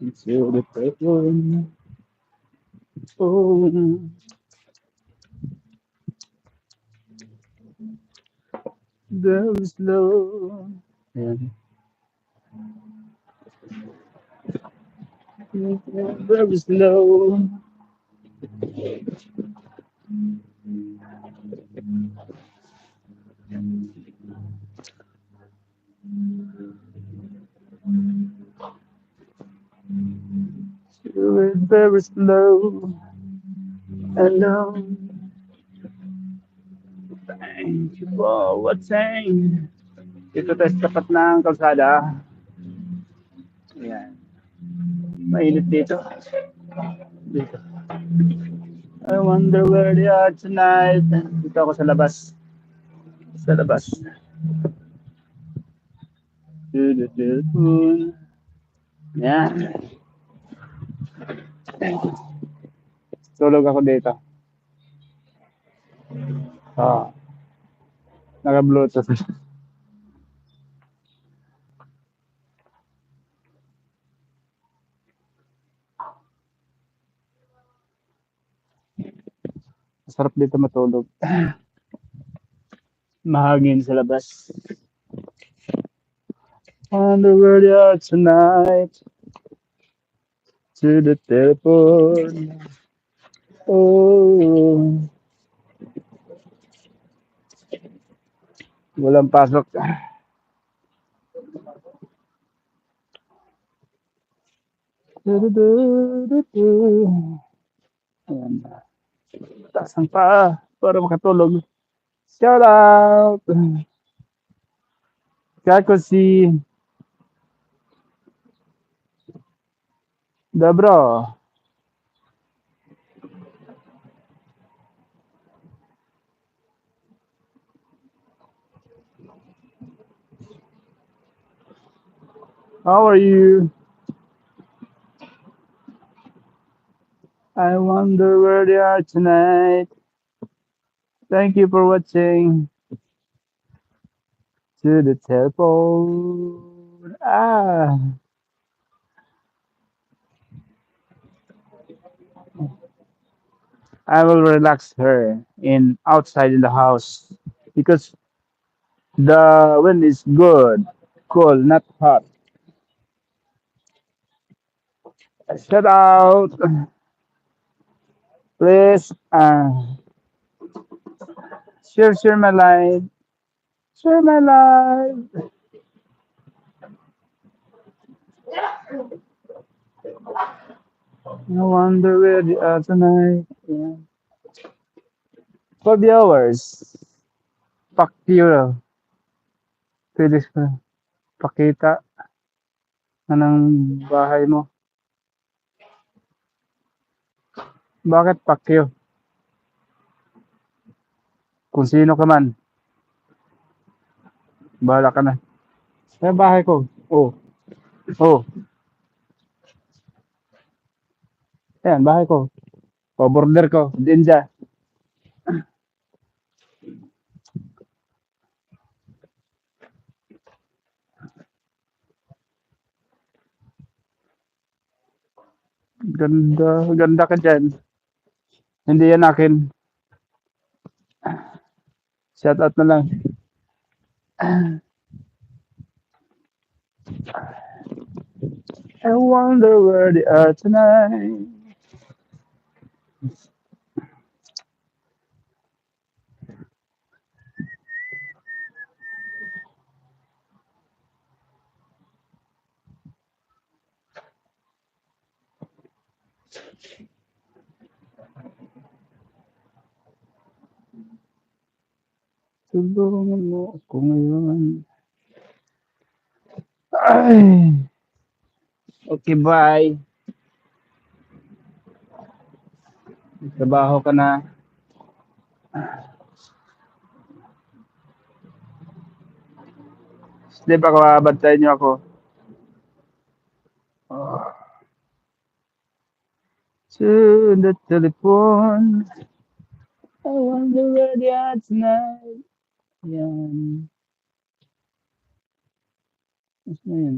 Until the pain. Oh, there is love there was love. It very slow. Alone. Thank you for watching. Dito tayo sa tapat ng kalsada. Ayan. Mainit dito. Dito. I wonder where they are tonight. Dito ako sa labas. Sa labas. Du-du-du-du. Tulog ako dito. Ah. Naka-bluetooth. Masarap dito matulog. Mahangin sa labas. Where they are tonight. To the telephone. Oh. Walang pasok. Ang paa para makatulog. Shout out! Kako si Dobro. How are you? I wonder where they are tonight. Thank you for watching. To the telephone. Ah. I will relax her in outside in the house because the wind is good, cool, not hot. Shout out, please. Uh, share, share my life. Share my life. I wonder where they are tonight. Yeah. 12 hours. Fuck you. Pwede ka pakita na ng bahay mo. Bakit pakyo? Kung sino ka man. Bahala ka na. Sa bahay ko. Oh. Oh. Ayan, bahay ko. O, border ko. Diyan dyan. Ganda. Ganda ka dyan. Hindi yan akin. Shout out na lang. I wonder where they are tonight. Tulungan mo ako ngayon. Ay. Okay, bye. Trabaho ka na. Sleep ako, abantayin niyo ako. Ah. To the telephone. I wonder where they are tonight. Yan. Mas na yun.